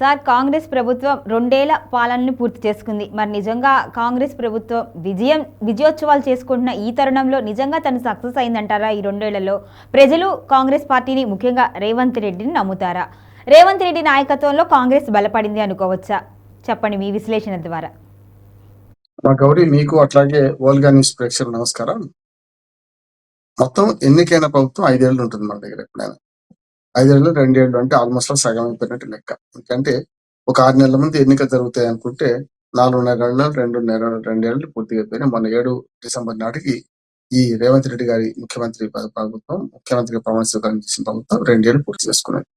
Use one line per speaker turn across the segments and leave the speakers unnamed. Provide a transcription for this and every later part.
Sir Congress ప్రభుత్వం రెండేళ్ళ పాలనని పూర్తి చేసుకుంది. మరి నిజంగా కాంగ్రెస్ ప్రభుత్వం విజయం విజయోత్సవాలు చేసుకుంటున్న ఈ తరుణంలో నిజంగా తను సక్సెస్ అయిందంటారా ఈ రెండేళ్ళలో? ప్రజలు కాంగ్రెస్ పార్టీని ముఖ్యంగా రేవంత్ రెడ్డిని నమ్ముతారా? రేవంత్ రెడ్డి నాయకత్వంలో కాంగ్రెస్ బలపడింది అనుకోవచ్చా? చెప్పండి మీ విశ్లేషణ ద్వారా.
గౌరీ మీకు అట్లాగే ఓల్గా న్యూస్ ప్రేక్షకులు నమస్కారం. మొత్తం ఎన్నికైన ప్రభుత్వం ఐదేళ్ళు ఉంటుంది మన దగ్గర ఎప్పుడైనా. ఐదేళ్ళు రెండేళ్ళు అంటే ఆల్మోస్ట్ సగం అయిపోయినట్టు లెక్క. ఎందుకంటే ఒక ఆరు నెలల ముందు ఎన్నికలు జరుగుతాయి అనుకుంటే నాలుగున్నర నెలలు రెండున్నర రెండేళ్ళు పూర్తిగా అయిపోయినాయి. మొన్న ఏడు డిసెంబర్ నాటికి ఈ రేవంత్ రెడ్డి గారి ముఖ్యమంత్రి ప్రభుత్వం ముఖ్యమంత్రి ప్రమాణ స్వీకారం చేసిన ప్రభుత్వం రెండేళ్ళు పూర్తి చేసుకున్నది.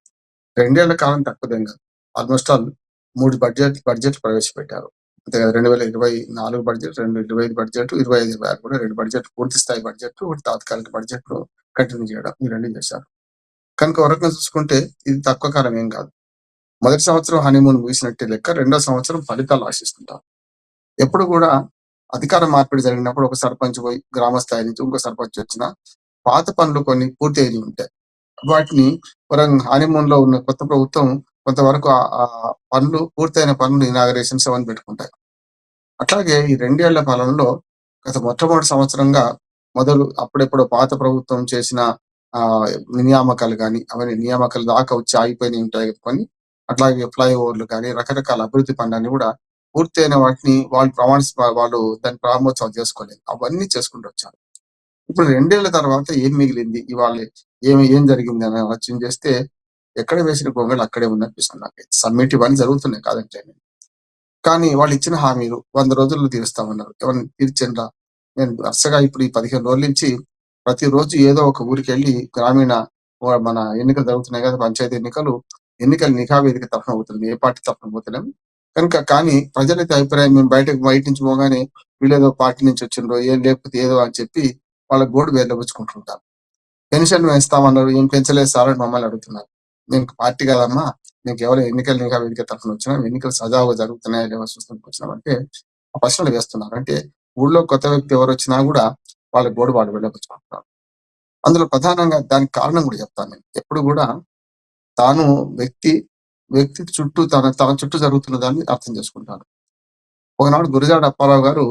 రెండేళ్ళ కాలం తక్కువదేం కాదు. ఆల్మోస్ట్ ఆల్ మూడు బడ్జెట్ బడ్జెట్ ప్రవేశపెట్టారు. అంతే రెండు వేల ఇరవై నాలుగు బడ్జెట్ రెండు ఇరవై ఐదు బడ్జెట్ ఇరవై ఐదు ఇరవై ఆరు కూడా రెండు బడ్జెట్ పూర్తి స్థాయి బడ్జెట్ ఒకటి తాత్కాలిక బడ్జెట్ కంటిన్యూ చేయడం ఈ రెండు చేశారు. కనుక ఒక రకంగా చూసుకుంటే ఇది తక్కువ కాలం ఏం కాదు. మొదటి సంవత్సరం హనీమూన్ ముగిసినట్టే లెక్క రెండో సంవత్సరం ఫలితాలు ఆశిస్తుంటారు. ఎప్పుడు కూడా అధికార మార్పిడి జరిగినప్పుడు ఒక సర్పంచ్ పోయి గ్రామ స్థాయి నుంచి ఇంకో సర్పంచ్ వచ్చిన పాత పనులు కొన్ని పూర్తి అయి ఉంటాయి. వాటిని హనీమూన్లో ఉన్న కొత్త ప్రభుత్వం కొంతవరకు ఆ- ఆ పనులు పూర్తయిన పనులు ఇనాగరేషన్స్ అవన్నీ పెట్టుకుంటాయి. అట్లాగే ఈ రెండేళ్ళ పాలనలో గత మొట్టమొదటి సంవత్సరంగా మొదలు అప్పుడెప్పుడు పాత ప్రభుత్వం చేసిన ఆ నియామకాలు కానీ అవన్నీ నియామకాలు దాకా వచ్చి ఆగిపోయినవి ఉంటాయి కొన్ని. అట్లాగే ఫ్లైఓవర్లు కానీ రకరకాల అభివృద్ధి పనులన్నీ కూడా పూర్తయిన వాటిని వాళ్ళు ప్రమాణ వాళ్ళు దాని ప్రారంభోత్సవం చేసుకోలేదు. అవన్నీ చేసుకుంటూ వచ్చారు. ఇప్పుడు రెండేళ్ళ తర్వాత ఏం మిగిలింది? ఇవాళ ఏమి ఏం జరిగింది అని ఆలోచన చేస్తే ఎక్కడ వేసిన గొంగళి అక్కడే ఉందనిపిస్తుంది నాకు. సమ్మిట్ ఇవన్నీ జరుగుతున్నాయి కాదంటే. కానీ వాళ్ళు ఇచ్చిన హామీలు వంద రోజుల్లో తీరుస్తామన్నారు ఎవరిని తీర్చిండ్రా? నేను వరుసగా ఇప్పుడు ఈ పదిహేను రోజుల నుంచి ప్రతిరోజు ఏదో ఒక ఊరికి వెళ్ళి గ్రామీణ మన ఎన్నికలు జరుగుతున్నాయి కదా పంచాయతీ ఎన్నికలు ఎన్నికల నిఘా వేదిక తరఫున పోతుంది ఏ పార్టీ తరఫున పోతలేం కనుక కానీ ప్రజలైతే అభిప్రాయం మేము బయటకు బయట నుంచి పోగానే వీళ్ళేదో పార్టీ నుంచి వచ్చిండ్రో ఏం లేకపోతే ఏదో అని చెప్పి వాళ్ళ గోడు వేర్లబుచ్చుకుంటుంటారు పెన్షన్ పెంచుతామన్నారు ఏం పెంచలేదు సార్ అని మమ్మల్ని అడుగుతున్నారు. మేము పార్టీ కాదమ్మా మేము ఎవరు ఎన్నికల నిఘా వేదిక తరఫున వచ్చినాం ఎన్నికలు సజావుగా జరుగుతున్నాయా లేవో చూస్తానికి వచ్చినాం అంటే ఆ ప్రశ్నలు వేస్తున్నారు. అంటే ఊళ్ళో కొత్త వ్యక్తి ఎవరు వచ్చినా కూడా వాళ్ళ గోడు వాళ్ళు వెళ్ళబుచ్చుకుంటున్నారు అందులో ప్రధానంగా దానికి కారణం కూడా చెప్తాను నేను. ఎప్పుడు కూడా తాను వ్యక్తి వ్యక్తి చుట్టూ తన తన చుట్టూ జరుగుతున్న దాన్ని అర్థం చేసుకుంటాను. ఒకనాడు గురజాడ అప్పారావు గారు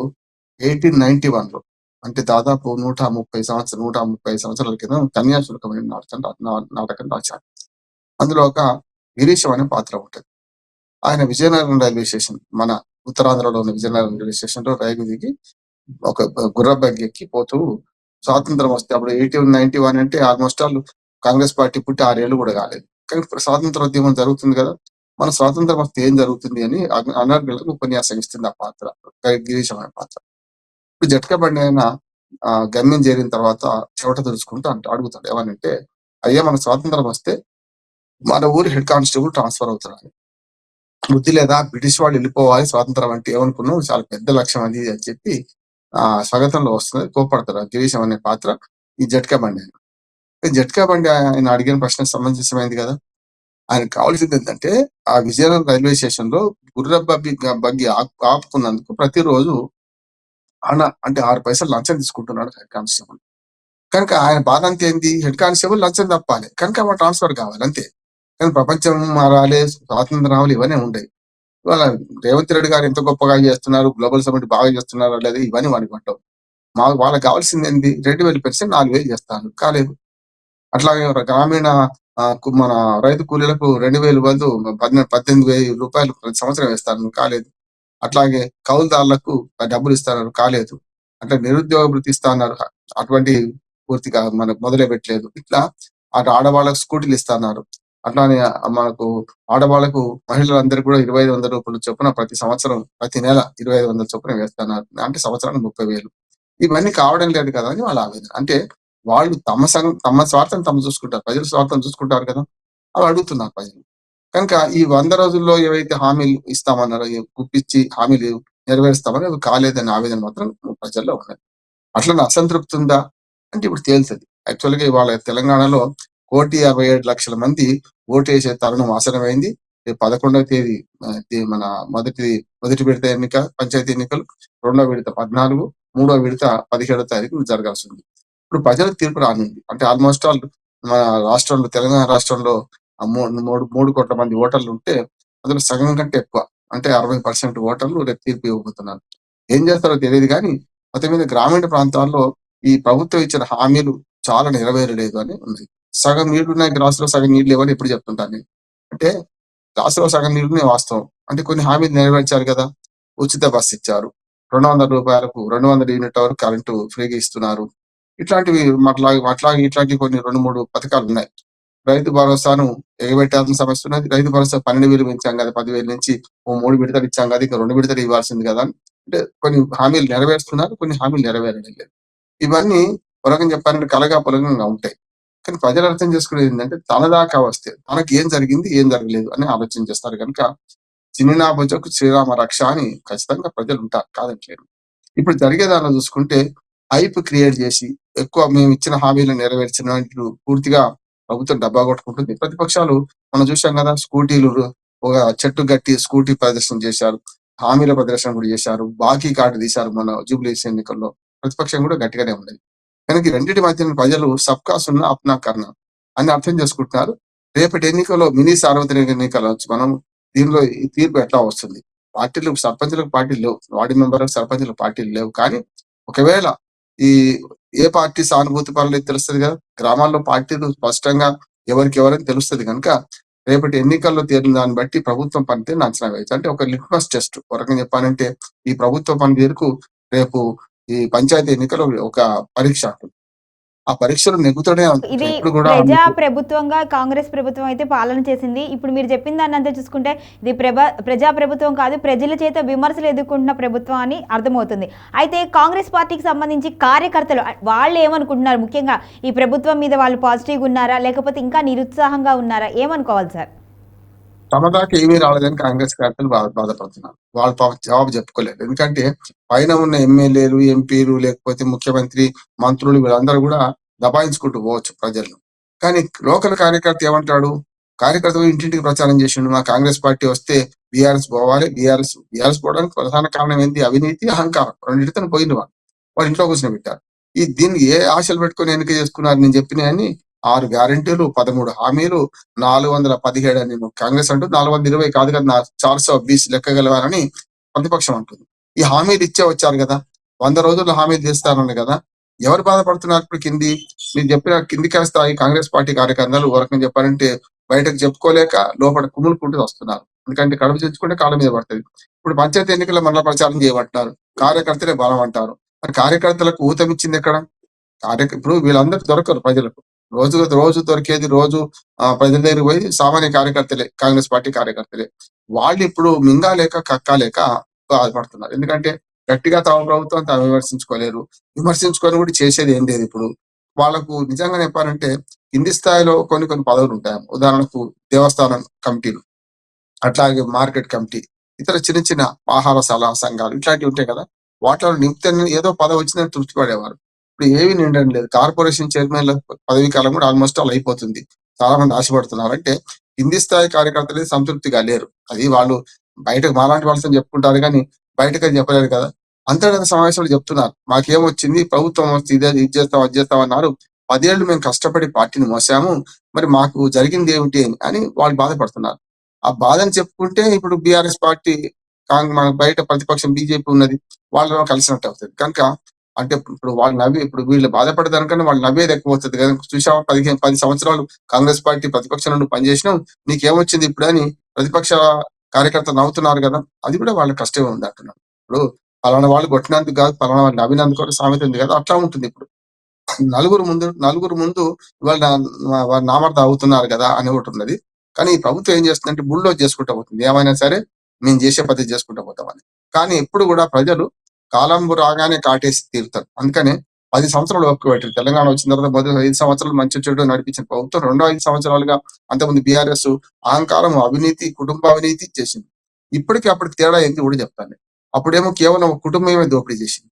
ఎయిటీన్ నైన్టీ వన్లో అంటే దాదాపు నూట ముప్పై సంవత్సరం నూట ముప్పై సంవత్సరాల కింద కన్యాశుల్కమైన నాటకం నాటకం రాశారు. అందులో ఒక గిరీశం అనే పాత్ర ఉంటుంది. ఆయన విజయనగరం రైల్వే స్టేషన్ మన ఉత్తరాంధ్రలో ఉన్న విజయనగరం రైల్వే స్టేషన్లో రైలు దిగి ఒక గుర్ర ఎక్కిపోతూ స్వాతంత్రం వస్తే అప్పుడు ఎయిటీ నైన్టీ వన్ అంటే ఆల్మోస్ట్ ఆల్ కాంగ్రెస్ పార్టీ పుట్టి ఆరేళ్ళు కూడా కాలేదు. కానీ స్వాతంత్ర ఉద్యమం జరుగుతుంది కదా మన స్వాతంత్రం వస్తే ఏం జరుగుతుంది అని అనర్గులకు ఉపన్యాసం ఇస్తుంది ఆ పాత్ర గిరీశం అనే పాత్ర. ఇప్పుడు జట్కబండి ఆయన ఆ, గమ్యం చేరిన తర్వాత చెవట తెలుసుకుంటూ అంట అడుగుతాడు. ఏమనంటే అయ్యా మన స్వాతంత్రం వస్తే మన ఊరి హెడ్ కానిస్టేబుల్ ట్రాన్స్ఫర్ అవుతున్నాడు బుద్ధి లేదా బ్రిటిష్ వాళ్ళు వెళ్ళిపోవాలి స్వాతంత్రం అంటే ఏమనుకున్నావు? చాలా పెద్ద లక్ష్యం అది అని చెప్పి ఆ స్వాగతంలో వస్తుంది. కోపడతాడు ఆ గిరీశం అనే పాత్ర? ఈ జట్కా బండి ఆయన. జట్కా బండి ఆయన అడిగిన ప్రశ్నకు సమంజసమైంది కదా? ఆయన కావాల్సింది ఏంటంటే ఆ విజయనగరం రైల్వే స్టేషన్లో గుర్ర బగ్గి బగ్గి ఆపు- ఆపుకున్నందుకు ప్రతిరోజు అన్న అంటే ఆరు పైసలు లంచం తీసుకుంటున్నాడు హెడ్ కానిస్టేబుల్. కనుక ఆయన బాధ అంతే ఏంది? హెడ్ కానిస్టేబుల్ లంచం తప్పాలి. కనుక మా ట్రాన్స్ఫర్ కావాలి. అంతే. కానీ ప్రపంచం మారాలి స్వాతంత్రం రావాలి ఇవన్నీ ఉంటాయి రేవంత్ రెడ్డి గారు ఎంత గొప్పగా చేస్తున్నారు గ్లోబల్ సమిట్ బాగా చేస్తున్నారు లేదా ఇవన్నీ వాడికి మాకు మా వాళ్ళకి కావాల్సింది ఏంది? రెండు వేలు పెర్సెంట్ నాలుగు వేలు చేస్తారు. కాలేదు. అట్లాగే గ్రామీణ మన రైతు కూలీలకు రెండు వేలు బదులు పద్దెనిమిది పద్దెనిమిది వేలు రూపాయలు ప్రతి సంవత్సరం వేస్తారు. కాలేదు. అట్లాగే కౌలుదారులకు డబ్బులు ఇస్తారు. కాలేదు. అంటే నిరుద్యోగ వృత్తి ఇస్తా అన్నారు. అటువంటి పూర్తిగా మనకు మొదలు పెట్టలేదు ఇట్లా అటు ఆడవాళ్ళకు స్కూటీలు ఇస్తున్నారు అట్లానే మనకు ఆడవాళ్ళకు మహిళలందరికీ కూడా ఇరవై ఐదు వందల రూపాయలు చొప్పున ప్రతి సంవత్సరం ప్రతి నెల ఇరవై ఐదు వందల చొప్పున వేస్తున్నారు. అంటే సంవత్సరానికి ముప్పై వేలు. ఇవన్నీ కావడం లేదు కదా అని వాళ్ళ ఆవేదన అంటే వాళ్ళు తమ సంఘం తమ స్వార్థం తమ చూసుకుంటారు. ప్రజల స్వార్థం చూసుకుంటారు కదా అవి అడుగుతున్నారు ప్రజలు. కనుక ఈ వంద రోజుల్లో ఏవైతే హామీలు ఇస్తామన్నారో గుప్పించి హామీలు నెరవేరుస్తామని అవి కాలేదనే ఆవేదన మాత్రం ప్రజల్లో ఉన్నది. అట్లనే అసంతృప్తి ఉందా? అంటే ఇప్పుడు తేలుతుంది యాక్చువల్గా ఇవాళ తెలంగాణలో కోటి యాభై ఏడు లక్షల మంది ఓటు వేసే తరుణం ఆసనమైంది రేపు పదకొండవ తేదీ మన మొదటి మొదటి విడత ఎన్నిక పంచాయతీ ఎన్నికలు రెండవ విడత పద్నాలుగు మూడో విడత పదిహేడవ తారీఖు జరగాల్సి ఉంది ఇప్పుడు ప్రజల తీర్పు రానుంది. అంటే ఆల్మోస్ట్ ఆల్ మన రాష్ట్రంలో తెలంగాణ రాష్ట్రంలో మూడు మూడు కోట్ల మంది ఓటర్లు ఉంటే అందులో సగం కంటే ఎక్కువ అంటే అరవై పర్సెంట్ ఓటర్లు రేపు తీర్పు ఇవ్వబోతున్నారు. ఏం చేస్తారో తెలియదు కానీ మొత్తం మీద గ్రామీణ ప్రాంతాల్లో ఈ ప్రభుత్వం ఇచ్చిన హామీలు చాలా నెరవేరలేదు అని ఉంది. సగం నీళ్ళు ఉన్నాయి గ్లాసులో సగం నీళ్ళు లేవని ఎప్పుడు చెప్తుంటాను నేను. అంటే గ్లాసులో సగం నీళ్ళు వాస్తవం. అంటే కొన్ని హామీలు నెరవేర్చారు కదా ఉచిత బస్సు ఇచ్చారు. రెండు వందల రూపాయలకు రెండు వందల యూనిట్ వరకు కరెంటు ఫ్రీగా ఇస్తున్నారు. ఇట్లాంటివి అట్లాగే అట్లాగే ఇట్లాంటి కొన్ని రెండు మూడు పథకాలు ఉన్నాయి. రైతు భరోసాను ఎగబెట్టాల్సిన సమస్య ఉన్నది. రైతు భరోసా పన్నెండు వేలు పెంచాం కదా పదివేల నుంచి ఓ మూడు విడతలు ఇచ్చాం కదా ఇంకా రెండు విడతలు ఇవ్వాల్సింది కదా అంటే కొన్ని హామీలు నెరవేరుస్తున్నారు కొన్ని హామీలు నెరవేరడం లేదు. ఇవన్నీ పొలగం చెప్పాలంటే కలగా పొలగంగా ఉంటాయి. కానీ ప్రజలు అర్థం చేసుకునేది ఏంటంటే తన దాకా వస్తే తనకి ఏం జరిగింది ఏం జరగలేదు అని ఆలోచన చేస్తారు కనుక చిన్ననాభజకు శ్రీరామ రక్ష అని ఖచ్చితంగా ప్రజలు ఉంటారు కాదంటలేరు ఇప్పుడు జరిగేదాన్ని చూసుకుంటే హైప్ క్రియేట్ చేసి ఎక్కువ మేము ఇచ్చిన హామీలు నెరవేర్చిన పూర్తిగా ప్రభుత్వం డబ్బా కొట్టుకుంటుంది. ప్రతిపక్షాలు మనం చూసాం కదా స్కూటీలు ఒక చెట్టు గట్టి స్కూటీ ప్రదర్శన చేశారు హామీల ప్రదర్శన కూడా చేశారు బాకీ కార్డు తీశారు మన జూబ్లీస్ ఎన్నికల్లో. ప్రతిపక్షం కూడా గట్టిగానే ఉండేది కనుక రెండింటి మధ్యన ప్రజలు సబ్కా సున్నా అప్నా కర్ణ అని అర్థం చేసుకుంటున్నారు. రేపటి ఎన్నికల్లో మినీ సార్వత్రిక ఎన్నికలు మనం దీనిలో ఈ తీర్పు ఎట్లా వస్తుంది? పార్టీలు సర్పంచులకు పార్టీలు లేవు. వార్డు మెంబర్లకు సర్పంచులకు పార్టీలు లేవు. కానీ ఒకవేళ ఈ ఏ పార్టీ సానుభూతి పనులు తెలుస్తుంది కదా? గ్రామాల్లో పార్టీలు స్పష్టంగా ఎవరికి ఎవరని తెలుస్తుంది కనుక రేపటి ఎన్నికల్లో తేలిన దాన్ని బట్టి ప్రభుత్వం పనితీరుని అంచనా వేయచ్చు. అంటే ఒక లిట్మస్ టెస్ట్. ఒక రకంగా చెప్పాలంటే ఈ ప్రభుత్వ పనితీరుకు రేపు ఈ పంచాయతీ ఎన్నికలు ఒక పరీక్ష. ఆ పరీక్షలు నెగ్గుతూనే.
ఇది ప్రజా ప్రభుత్వంగా కాంగ్రెస్ ప్రభుత్వం అయితే పాలన చేసింది. ఇప్పుడు మీరు చెప్పిన దాన్ని అంతా చూసుకుంటే ఇది ప్రభ ప్రజా ప్రభుత్వం కాదు ప్రజల చేత విమర్శలు ఎదుర్కొంటున్న ప్రభుత్వం అని అర్థమవుతుంది. అయితే కాంగ్రెస్ పార్టీకి సంబంధించి కార్యకర్తలు వాళ్ళు ఏమనుకుంటున్నారు? ముఖ్యంగా ఈ ప్రభుత్వం మీద వాళ్ళు పాజిటివ్గా ఉన్నారా? లేకపోతే ఇంకా నిరుత్సాహంగా ఉన్నారా? ఏమనుకోవాలి సార్?
తమ దాకా ఏమీ రాలేదని కాంగ్రెస్ కార్యకర్తలు బాధ బాధపడుతున్నారు. వాళ్ళు జవాబు చెప్పుకోలేదు. ఎందుకంటే పైన ఉన్న ఎమ్మెల్యేలు ఎంపీలు లేకపోతే ముఖ్యమంత్రి మంత్రులు వీళ్ళందరూ కూడా దబాయించుకుంటూ పోవచ్చు ప్రజలను. కానీ లోకల్ కార్యకర్త ఏమంటాడు? కార్యకర్త ఇంటింటికి ప్రచారం చేసిండు. మా కాంగ్రెస్ పార్టీ వస్తే బీఆర్ఎస్ పోవాలి. బీఆర్ఎస్ బీఆర్ఎస్ పోవడానికి ప్రధాన కారణం ఏంటి అవినీతి అహంకారం. రెండింటితో పోయింది వాళ్ళు వాళ్ళు ఇంట్లో కూర్చొని పెట్టారు ఈ దీన్ని ఏ ఆశలు పెట్టుకొని ఎన్నిక చేసుకున్నారు నేను చెప్పినాయని ఆరు గ్యారంటీలు పదమూడు హామీలు నాలుగు వందల పదిహేడు అని కాంగ్రెస్ అంటూ నాలుగు వందల ఇరవై కాదు కదా చార్ సో బీస్ లెక్కగలవారని ప్రతిపక్షం అంటుంది. ఈ హామీలు ఇచ్చే వచ్చారు కదా వంద రోజుల్లో హామీలు చేస్తారని కదా ఎవరు బాధపడుతున్నారు ఇప్పుడు కింది? మీరు చెప్పిన కింది స్థాయి కాంగ్రెస్ పార్టీ కార్యకర్తలు వరకు చెప్పారంటే బయటకు చెప్పుకోలేక లోపల కుమ్ములుకుంటూ వస్తున్నారు. ఎందుకంటే కడుపు తెచ్చుకుంటే కాళ్ళ మీద పడుతుంది. ఇప్పుడు పంచాయతీ ఎన్నికల్లో మరల ప్రచారం చేయమంటారు కార్యకర్తలే బలం అంటారు. మరి కార్యకర్తలకు ఊతమిచ్చింది ఎక్కడ? కార్య ఇప్పుడు వీళ్ళందరూ దొరకరు ప్రజలకు. రోజు రోజు దొరికేది రోజు ఆ, ప్రజల దగ్గరికి పోయి సామాన్య కార్యకర్తలే కాంగ్రెస్ పార్టీ కార్యకర్తలే. వాళ్ళు ఇప్పుడు మింగాలేక కక్కాలేక బాధపడుతున్నారు. ఎందుకంటే గట్టిగా తమ ప్రభుత్వం తాము విమర్శించుకోలేరు. విమర్శించుకొని కూడా చేసేది ఏం లేదు ఇప్పుడు. వాళ్ళకు నిజంగా చెప్పాలంటే కింది స్థాయిలో కొన్ని కొన్ని పదవులు ఉంటాయి. ఉదాహరణకు దేవస్థానం కమిటీలు అట్లాగే మార్కెట్ కమిటీ ఇతర చిన్న చిన్న ఆహార సలహా సంఘాలు ఇట్లాంటివి ఉంటాయి కదా. వాటిలో నిమిత్తం ఏదో పదవి వచ్చిందని తృప్తి పడేవారు ఇప్పుడు ఏవి నిండడం లేదు. కార్పొరేషన్ చైర్మన్ల పదవి కాలం కూడా ఆల్మోస్ట్ ఆల్ అయిపోతుంది. చాలా మంది ఆశపడుతున్నారు. అంటే కింది స్థాయి కార్యకర్తలు సంతృప్తిగా లేరు. అది వాళ్ళు బయటకు మాలాంటి వాళ్ళతో చెప్పుకుంటారు కానీ బయటకు అది చెప్పలేరు కదా. అంతర్గత సమావేశాలు చెప్తున్నారు. మాకేమొచ్చింది? ప్రభుత్వం వస్తే ఇదే ఇది చేస్తాం అది చేస్తాం అన్నారు. పదేళ్ళు మేము కష్టపడి పార్టీని మోసాము. మరి మాకు జరిగింది ఏమిటి అని అని వాళ్ళు బాధపడుతున్నారు. ఆ బాధను చెప్పుకుంటే ఇప్పుడు బీఆర్ఎస్ పార్టీ కాంగ్ మన బయట ప్రతిపక్షం బీజేపీ ఉన్నది. వాళ్ళలో కలిసినట్టు అవుతుంది కనుక అంటే ఇప్పుడు వాళ్ళు నవ్వి ఇప్పుడు వీళ్ళు బాధపడదానికన్నా వాళ్ళు నవ్వేది ఎక్కువ అవుతుంది కదా. చూసావా? పదిహేను పది సంవత్సరాలు కాంగ్రెస్ పార్టీ ప్రతిపక్షం నుండి పనిచేసినావు నీకేమొచ్చింది ఇప్పుడు అని ప్రతిపక్ష కార్యకర్త నవ్వుతున్నారు కదా. అది కూడా వాళ్ళ కష్టమే ఉంది అంటున్నాను ఇప్పుడు పలానా వాళ్ళు కొట్టినందుకు కాదు పలానా వాళ్ళు నవ్వినందుకు కూడా సామెత ఉంది కదా. అట్లా ఉంటుంది ఇప్పుడు. నలుగురు ముందు నలుగురు ముందు ఇవాళ నామర్థ అవుతున్నారు కదా అని ఒకటి ఉన్నది. కానీ ఈ ప్రభుత్వం ఏం చేస్తుందంటే బుల్లో చేసుకుంటూ పోతుంది. ఏమైనా సరే మేము చేసే పద్ధతి చేసుకుంటూ పోతామని. కానీ ఎప్పుడు కూడా ప్రజలు కాలంబు రాగానే కాటేసి తీరుతారు. అందుకనే పది సంవత్సరాలు ఒక్క పెట్టారు. తెలంగాణ వచ్చిన తర్వాత మొదటి ఐదు సంవత్సరాలు మంచి చెడు నడిపించిన ప్రభుత్వం రెండో ఐదు సంవత్సరాలుగా అంతకుముందు బీఆర్ఎస్ అహంకారం అవినీతి కుటుంబ అవినీతి చేసింది. ఇప్పటికీ అప్పటికి తేడా ఏంది కూడా చెప్తాను అప్పుడేమో కేవలం ఒక కుటుంబమే దోపిడీ చేసింది.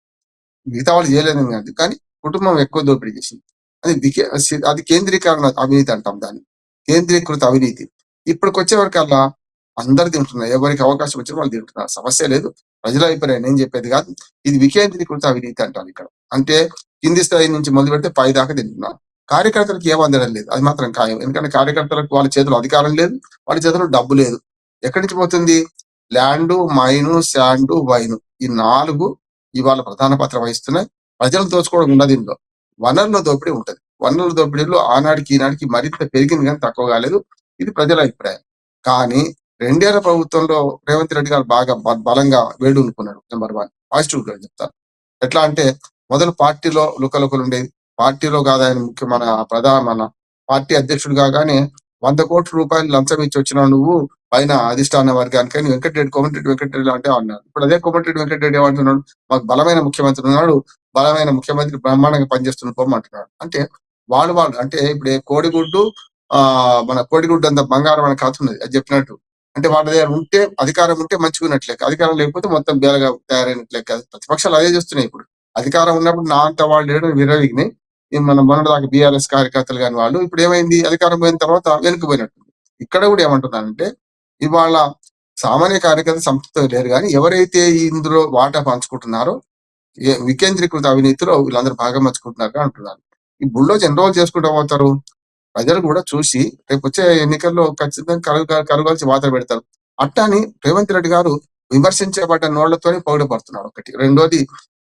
మిగతా వాళ్ళు చేయలేదని కాదు. కానీ కుటుంబం ఎక్కువ దోపిడీ చేసింది. అది అది కేంద్రీకరణ అవినీతి అంటాం దాన్ని. కేంద్రీకృత అవినీతి. ఇప్పటికి వచ్చే వరకల్లా అందరు తింటున్నారు ఎవరికి అవకాశం వచ్చిన వాళ్ళు తింటున్నారు. సమస్య లేదు. ప్రజల అభిప్రాయం నేను చెప్పేది కాదు. ఇది వికేంద్రీకృత అవినీతి అంటారు ఇక్కడ. అంటే కింది స్థాయి నుంచి మొదలు పెడితే పై దాకా తింటున్నారు కార్యకర్తలకు ఏం అందడం లేదు. అది మాత్రం ఖాయం. ఎందుకంటే కార్యకర్తలకు వాళ్ళ చేతిలో అధికారం లేదు. వాళ్ళ చేతిలో డబ్బు లేదు. ఎక్కడి నుంచి పోతుంది? Land mine sand wine. ఈ నాలుగు ఇవాళ ప్రధాన పాత్ర వహిస్తున్నాయి. ప్రజలు దోచుకోవడం ఉండదు ఇందులో. వనరుల దోపిడీ ఉంటది. వనరుల దోపిడీలో ఆనాడికి ఈనాడికి మరింత పెరిగింది కానీ తక్కువ కాలేదు. ఇది ప్రజల అభిప్రాయం. కానీ రెండేళ్ళ ప్రభుత్వంలో రేవంత్ రెడ్డి గారు బాగా బలంగా వేడునుకున్నాడు నెంబర్ వన్. పాజిటివ్గా చెప్తాను ఎట్లా అంటే మొదలు పార్టీలో లుకలుకలు ఉండేది పార్టీలో కాదు ఆయన ముఖ్య మన ప్రధాన మన పార్టీ అధ్యక్షుడు కాగానే వంద కోట్ల రూపాయలు లంచం ఇచ్చి వచ్చిన నువ్వు పైన అధిష్టాన వర్గానికి అని వెంకటరెడ్డి కోమటిరెడ్డి వెంకటరెడ్డి అంటే అన్నారు ఇప్పుడు అదే కోమటిరెడ్డి వెంకటరెడ్డి ఏమంటున్నాడు? మాకు బలమైన ముఖ్యమంత్రి ఉన్నాడు. బలమైన ముఖ్యమంత్రి బ్రహ్మాండంగా పనిచేస్తున్న పోమంటున్నాడు అంటే వాళ్ళు వాళ్ళు అంటే ఇప్పుడు కోడిగుడ్డు ఆ మన కోడిగుడ్డు అంత బంగారం అని కథ అది చెప్పినట్టు అంటే వాళ్ళ దగ్గర ఉంటే అధికారం ఉంటే మంచిగున్నట్లే అధికారం లేకపోతే మొత్తం బేలగా తయారైనట్లే కాదు. ప్రతిపక్షాలు అదే చేస్తున్నాయి ఇప్పుడు. అధికారం ఉన్నప్పుడు నా అంత వాళ్ళు లేడు విరవిగినాయి ఈ మన మొన్నటిదాకా బీఆర్ఎస్ కార్యకర్తలు కాని వాళ్ళు ఇప్పుడు ఏమైంది? అధికారం పోయిన తర్వాత వెనుకపోయినట్టు ఇక్కడ కూడా ఏమంటున్నానంటే ఇవాళ సామాన్య కార్యకర్త సంతృప్తి లేరు కానీ ఎవరైతే ఇందులో వాటా పంచుకుంటున్నారో వికేంద్రీకృత అవినీతిలో వీళ్ళందరూ భాగం పంచుకుంటున్నారు అంటున్నారు. ఈ బుల్డోజ్ ఎన్ని రోజులు చేసుకుంటూ పోతారు? ప్రజలు కూడా చూసి రేపు వచ్చే ఎన్నికల్లో ఖచ్చితంగా కరుగు కరుగాల్సి వార్త పెడతారు. అట్టని రేవంత్ రెడ్డి గారు విమర్శించబడ్డ నోళ్ళతోనే పొగడపడుతున్నాడు ఒకటి. రెండోది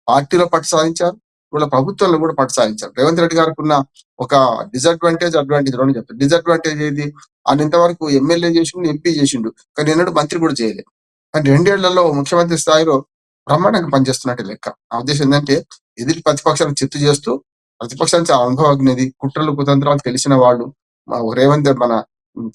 పార్టీలో పట్టు సాధించారు. వీళ్ళ ప్రభుత్వంలో కూడా పట్టు సాధించారు. రేవంత్ రెడ్డి గారికి ఉన్న ఒక డిసడ్వాంటేజ్ అడ్వాంటేజ్ రెండు చెప్తారు డిసడ్వాంటేజ్ ఏది? ఆయన ఇంతవరకు ఎమ్మెల్యే చేసిండు ఎంపీ చేసిండు. కానీ ఎన్నడూ మంత్రి కూడా చేయలేదు కానీ రెండేళ్ళలో ముఖ్యమంత్రి స్థాయిలో బ్రహ్మాండంగా పనిచేస్తున్నట్టు లెక్క. నా ఉద్దేశం ఏంటంటే ఎదుటి ప్రతిపక్షాలను చిత్తు చేస్తూ ప్రతిపక్షానికి చాలా అనుభవజ్ఞది కుట్రలు కుతంత్రాలు తెలిసిన వాళ్ళు. మా రేవంత్ మన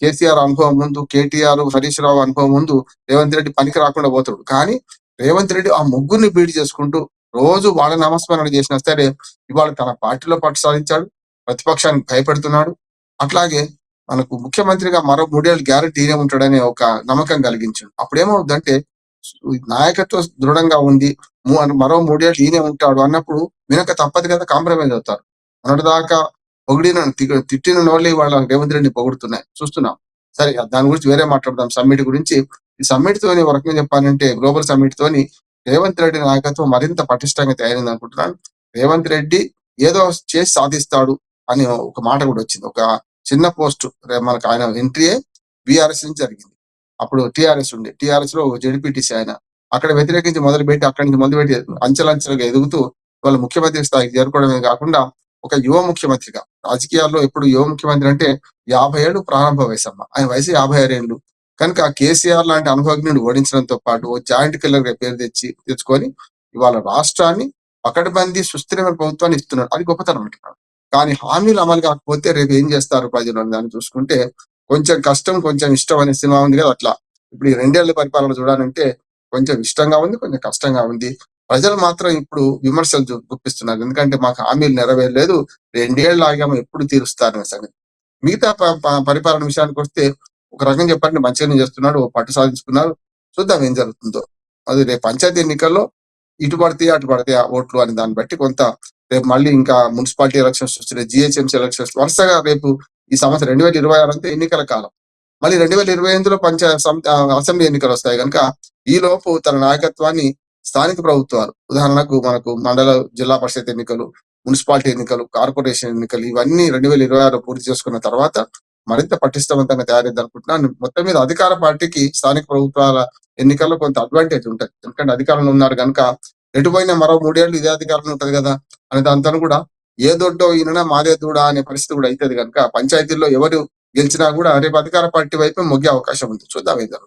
కేసీఆర్ అనుభవం ముందు కేటీఆర్ హరీష్ రావు అనుభవం ముందు రేవంత్ రెడ్డి పనికి రాకుండా పోతాడు. కానీ రేవంత్ రెడ్డి ఆ ముగ్గురిని బీడ్ చేసుకుంటూ రోజు వాళ్ళ నామస్మరణ చేసినా సరే ఇవాళ తన పార్టీలో పట్టు సాధించాడు ప్రతిపక్షానికి భయపెడుతున్నాడు. అట్లాగే మనకు ముఖ్యమంత్రిగా మరో మూడేళ్ళు గ్యారెంటీ ఉంటాడనే ఒక నమ్మకం కలిగించాడు. అప్పుడేమవుతుందంటే నాయకత్వం దృఢంగా ఉంది మరో మూడేళ్ళు ఈయనే ఉంటాడు అన్నప్పుడు వినక తప్పదు కదా కాంప్రమైజ్ అవుతారు. మొన్నటిదాకా పొగిడిన తిట్టిన వాళ్ళే వాళ్ళ రేవంత్ రెడ్డిని పొగుడుతున్నాయి. చూస్తున్నాం. సరే దాని గురించి వేరే మాట్లాడదాం. సమ్మిట్ గురించి ఈ సమ్మిట్ తోని ఒక రకంగా చెప్పాలంటే గ్లోబల్ సమ్మిట్ తోని రేవంత్ రెడ్డి నాయకత్వం మరింత పటిష్టంగా తయారైంది అనుకుంటున్నాను. రేవంత్ రెడ్డి ఏదో చేసి సాధిస్తాడు అని ఒక మాట కూడా వచ్చింది. ఒక చిన్న పోస్ట్ మనకు ఆయన ఎంట్రీయే బీఆర్ఎస్ నుంచి జరిగింది. అప్పుడు టిఆర్ఎస్ ఉండే. టిఆర్ఎస్లో జెడ్పీటీసీ ఆయన అక్కడ వ్యతిరేకించి మొదలుపెట్టి అక్కడి నుంచి మొదలుపెట్టి అంచెలంచెలుగా ఎదుగుతూ వాళ్ళ ముఖ్యమంత్రి స్థాయికి చేరుకోవడమే కాకుండా ఒక యువ ముఖ్యమంత్రిగా రాజకీయాల్లో ఎప్పుడు యువ ముఖ్యమంత్రి అంటే యాభై ఏళ్ళు ప్రారంభ వయసు అమ్మ ఆయన వయసు యాభై ఆరు ఏళ్ళు. కనుక కేసీఆర్ లాంటి అనుభవజ్ఞుడు ఓడించడంతో పాటు ఓ జాయింట్ కిల్లర్ పేరు తెచ్చి తెచ్చుకొని ఇవాళ రాష్ట్రాన్ని పకడ్బందీ సుస్థిరమైన ప్రభుత్వాన్ని ఇస్తున్నాడు. అది గొప్పతనం అంటున్నాడు. కానీ హామీలు అమలు కాకపోతే రేపు ఏం చేస్తారు ప్రజలు దాన్ని చూసుకుంటే కొంచెం కష్టం కొంచెం ఇష్టం అనే సినిమా ఉంది కదా అట్లా. ఇప్పుడు ఈ రెండేళ్ళ పరిపాలన చూడాలంటే కొంచెం ఇష్టంగా ఉంది కొంచెం కష్టంగా ఉంది. ప్రజలు మాత్రం ఇప్పుడు విమర్శలు చూ- గుప్పిస్తున్నారు ఎందుకంటే మాకు హామీలు నెరవేరలేదు. రెండేళ్ళు ఆగాము ఎప్పుడు తీరుస్తారు అనే సంగతి. మిగతా ప- ప- పరిపాలన విషయానికి వస్తే ఒక రకం చెప్పండి. మంచిగానే చేస్తున్నాడు ఓ పట్టు సాధించుకున్నారు చూద్దాం ఏం జరుగుతుందో. అది రేపు పంచాయతీ ఎన్నికల్లో ఇటు పడితే అటు పడితే ఆ ఓట్లు అని దాన్ని బట్టి కొంత రేపు మళ్ళీ ఇంకా మున్సిపాలిటీ ఎలక్షన్స్ వస్తున్నాయి జిహెచ్ఎంసీ ఎలక్షన్స్ వరుసగా రేపు ఈ సంవత్సరం రెండు వేల ఇరవై ఆరు అంతా ఎన్నికల కాలం. మళ్ళీ రెండు వేల ఇరవై ఎనిమిదిలో పంచ అసెంబ్లీ ఎన్నికలు వస్తాయి కనుక ఈ లోపు తన నాయకత్వాన్ని స్థానిక ప్రభుత్వాలు ఉదాహరణకు మనకు మండల జిల్లా పరిషత్ ఎన్నికలు మున్సిపాలిటీ ఎన్నికలు కార్పొరేషన్ ఎన్నికలు ఇవన్నీ రెండు వేల ఇరవై ఆరు పూర్తి చేసుకున్న తర్వాత మరింత పటిష్టవంతంగా తయారైంది అనుకుంటున్నాను మొత్తం మీద అధికార పార్టీకి స్థానిక ప్రభుత్వాల ఎన్నికల్లో కొంత అడ్వాంటేజ్ ఉంటుంది. ఎందుకంటే అధికారంలో ఉన్నారు కనుక ఎటుపోయినా మరో మూడేళ్ళు ఇదే అధికారంలో ఉంటది కదా అనే దాంతో కూడా ఏ దొడ్డో ఈయన మాదే దూడ అనే పరిస్థితి కూడా అవుతుంది కనుక పంచాయతీల్లో ఎవరు గెలిచినా కూడా రేపు అధికార పార్టీ వైపు మొగ్గే అవకాశం ఉంది. చూద్దాం ఏదో